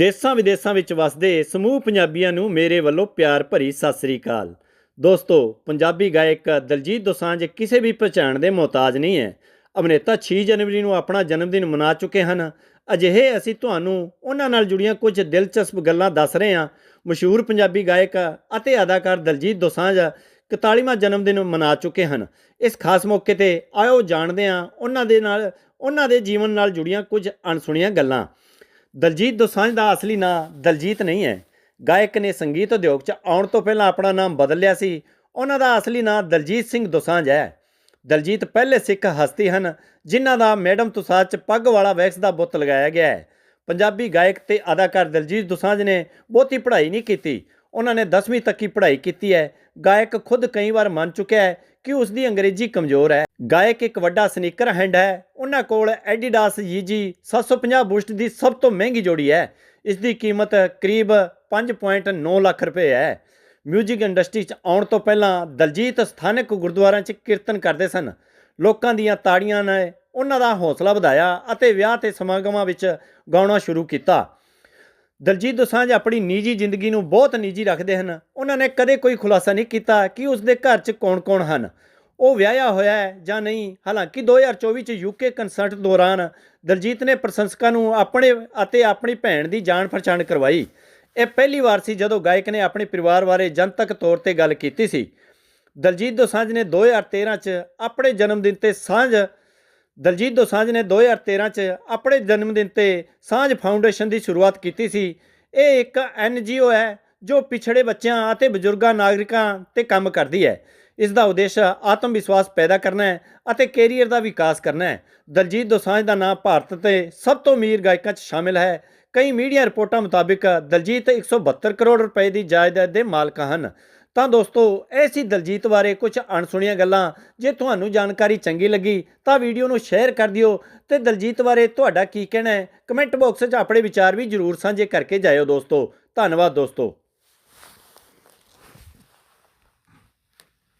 ਦੇਸ਼ਾਂ ਵਿਦੇਸ਼ਾਂ ਵਿੱਚ ਵਸਦੇ ਸਮੂਹ ਪੰਜਾਬੀਆਂ ਨੂੰ ਮੇਰੇ ਵੱਲੋਂ ਪਿਆਰ ਭਰੀ ਸਤਿ ਸ੍ਰੀ ਅਕਾਲ। ਦੋਸਤੋ, ਪੰਜਾਬੀ ਗਾਇਕ ਦਲਜੀਤ ਦੋਸਾਂਝ ਕਿਸੇ ਵੀ ਪਛਾਣ ਦੇ ਮੁਹਤਾਜ ਨਹੀਂ ਹੈ। ਅਭਿਨੇਤਾ 6 ਜਨਵਰੀ ਨੂੰ ਆਪਣਾ ਜਨਮ ਦਿਨ ਮਨਾ ਚੁੱਕੇ ਹਨ। ਅਜਿਹੇ ਅਸੀਂ ਤੁਹਾਨੂੰ ਉਹਨਾਂ ਨਾਲ ਜੁੜੀਆਂ ਕੁਝ ਦਿਲਚਸਪ ਗੱਲਾਂ ਦੱਸ ਰਹੇ ਹਾਂ। ਮਸ਼ਹੂਰ ਪੰਜਾਬੀ ਗਾਇਕ ਅਤੇ ਅਦਾਕਾਰ ਦਲਜੀਤ ਦੋਸਾਂਝ 41ਵਾਂ ਜਨਮ ਦਿਨ ਮਨਾ ਚੁੱਕੇ ਹਨ। ਇਸ ਖਾਸ ਮੌਕੇ ਤੇ ਆਇਓ ਜਾਣਦੇ ਹਾਂ ਉਹਨਾਂ ਦੇ ਨਾਲ, ਉਹਨਾਂ ਦੇ ਜੀਵਨ ਨਾਲ ਜੁੜੀਆਂ ਕੁਝ ਅਣਸੁਣੀਆਂ ਗੱਲਾਂ। ਦਲਜੀਤ ਦੋਸਾਂਝ ਦਾ ਅਸਲੀ ਨਾਂ ਦਲਜੀਤ ਨਹੀਂ ਹੈ। ਗਾਇਕ ਨੇ ਸੰਗੀਤ ਉਦਯੋਗ 'ਚ ਆਉਣ ਤੋਂ ਪਹਿਲਾਂ ਆਪਣਾ ਨਾਮ ਬਦਲ ਲਿਆ ਸੀ। ਉਹਨਾਂ ਦਾ ਅਸਲੀ ਨਾਂ ਦਲਜੀਤ ਸਿੰਘ ਦੋਸਾਂਝ ਹੈ। ਦਲਜੀਤ ਪਹਿਲੇ ਸਿੱਖ ਹਸਤੀ ਹਨ, ਜਿਨ੍ਹਾਂ ਦਾ ਮੈਡਮ ਤੁਸਾਦ 'ਚ ਪੱਗ ਵਾਲਾ ਵੈਕਸ ਦਾ ਬੁੱਤ ਲਗਾਇਆ ਗਿਆ ਹੈ। ਪੰਜਾਬੀ ਗਾਇਕ ਤੇ ਅਦਾਕਾਰ ਦਲਜੀਤ ਦੋਸਾਂਝ ਨੇ ਬਹੁਤੀ ਪੜ੍ਹਾਈ ਨਹੀਂ ਕੀਤੀ। ਉਹਨਾਂ ਨੇ 10ਵੀਂ ਤੱਕ ਹੀ ਪੜ੍ਹਾਈ ਕੀਤੀ ਹੈ। ਗਾਇਕ ਖੁਦ ਕਈ ਵਾਰ ਮੰਨ ਚੁੱਕਿਆ ਹੈ ਕਿ ਉਸ ਦੀ ਅੰਗਰੇਜ਼ੀ ਕਮਜ਼ੋਰ ਹੈ। ਗਾਇਕ ਇੱਕ ਵੱਡਾ ਸਨੀਕਰ ਹੈਂਡ ਹੈ। ਉਹਨਾਂ ਕੋਲ ਐਡੀਡਾਸ ਯੀਜੀ 750 ਬੂਸਟ ਦੀ ਸਭ ਤੋਂ ਮਹਿੰਗੀ ਜੋੜੀ ਹੈ। ਇਸ ਦੀ ਕੀਮਤ ਕਰੀਬ 5.9 ਲੱਖ ਰੁਪਏ ਹੈ। ਮਿਊਜ਼ਿਕ ਇੰਡਸਟਰੀ 'ਚ ਆਉਣ ਤੋਂ ਪਹਿਲਾਂ ਦਲਜੀਤ ਸਥਾਨਕ ਗੁਰਦੁਆਰਿਆਂ 'ਚ ਕੀਰਤਨ ਕਰਦੇ ਸਨ। ਲੋਕਾਂ ਦੀਆਂ ਤਾੜੀਆਂ ਨੇ ਉਹਨਾਂ ਦਾ ਹੌਸਲਾ ਵਧਾਇਆ ਅਤੇ ਵਿਆਹ ਤੇ ਸਮਾਗਮਾਂ ਵਿੱਚ ਗਾਉਣਾ ਸ਼ੁਰੂ ਕੀਤਾ। ਦਲਜੀਤ ਦੋਸਾਂਝ ਆਪਣੀ ਨਿੱਜੀ ਜ਼ਿੰਦਗੀ ਨੂੰ ਬਹੁਤ ਨਿੱਜੀ ਰੱਖਦੇ ਹਨ। ਉਹਨਾਂ ਨੇ ਕਦੇ ਕੋਈ ਖੁਲਾਸਾ ਨਹੀਂ ਕੀਤਾ ਕਿ ਉਸ ਦੇ ਘਰ 'ਚ ਕੌਣ-ਕੌਣ ਹਨ। ਉਹ ਵਿਆਹਿਆ ਹੋਇਆ ਹੈ ਜਾਂ ਨਹੀਂ? ਹਾਲਾਂਕਿ 2024 ਚ ਯੂਕੇ ਕੰਸਰਟ ਦੌਰਾਨ ਦਲਜੀਤ ਨੇ ਪ੍ਰਸ਼ੰਸਕਾਂ ਨੂੰ ਆਪਣੇ ਅਤੇ ਆਪਣੀ ਭੈਣ ਦੀ ਜਾਣ ਪਛਾਣ ਕਰਵਾਈ। ਇਹ ਪਹਿਲੀ ਵਾਰ ਸੀ ਜਦੋਂ ਗਾਇਕ ਨੇ ਆਪਣੇ ਪਰਿਵਾਰ ਬਾਰੇ ਜਨਤਕ ਤੌਰ ਤੇ ਗੱਲ ਕੀਤੀ ਸੀ। ਦਲਜੀਤ ਦੋਸਾਂਝ ਨੇ 2013 ਚ ਆਪਣੇ ਜਨਮ ਦਿਨ ਤੇ ਸਾਂਝ ਦਲਜੀਤ ਦੋਸਾਂਝ ਨੇ 2013 ਚ ਆਪਣੇ ਜਨਮ ਦਿਨ ਤੇ ਸਾਂਝ ਫਾਊਂਡੇਸ਼ਨ ਦੀ ਸ਼ੁਰੂਆਤ ਕੀਤੀ ਸੀ। ਇਹ ਇੱਕ ਐਨਜੀਓ ਹੈ। ਜੋ ਪਿਛੜੇ ਬੱਚਿਆਂ ਅਤੇ ਬਜ਼ੁਰਗਾਂ, ਨਾਗਰਿਕਾਂ ਤੇ ਕੰਮ ਕਰਦੀ ਹੈ। ਇਸ ਦਾ ਉਦੇਸ਼ ਆਤਮ ਵਿਸ਼ਵਾਸ ਪੈਦਾ ਕਰਨਾ ਹੈ ਅਤੇ ਕੈਰੀਅਰ ਦਾ ਵਿਕਾਸ ਕਰਨਾ ਹੈ। ਦਲਜੀਤ ਦੋਸਾਂਝ ਦਾ ਨਾਮ ਭਾਰਤ ਤੇ ਸਭ ਤੋਂ ਅਮੀਰ ਗਾਇਕਾਂ 'ਚ ਸ਼ਾਮਿਲ ਹੈ। ਕਈ ਮੀਡੀਆ ਰਿਪੋਰਟਾਂ ਮੁਤਾਬਿਕ ਦਲਜੀਤ 172 ਕਰੋੜ ਰੁਪਏ ਦੀ ਜਾਇਦਾਦ ਦੇ ਮਾਲਕ ਹਨ। ਤਾਂ ਦੋਸਤੋ, ਇਹ ਸੀ ਦਲਜੀਤ ਬਾਰੇ ਕੁਝ ਅਣਸੁਣੀਆਂ ਗੱਲਾਂ। ਜੇ ਤੁਹਾਨੂੰ ਜਾਣਕਾਰੀ ਚੰਗੀ ਲੱਗੀ ਤਾਂ ਵੀਡੀਓ ਨੂੰ ਸ਼ੇਅਰ ਕਰ ਦਿਓ। ਤੇ ਦਲਜੀਤ ਬਾਰੇ ਤੁਹਾਡਾ ਕੀ ਕਹਿਣਾ ਹੈ? ਕਮੈਂਟ ਬਾਕਸ 'ਚ ਆਪਣੇ ਵਿਚਾਰ ਵੀ ਜਰੂਰ ਸਾਂਝੇ ਕਰਕੇ ਜਾਇਓ ਦੋਸਤੋ। ਧੰਨਵਾਦ ਦੋਸਤੋ।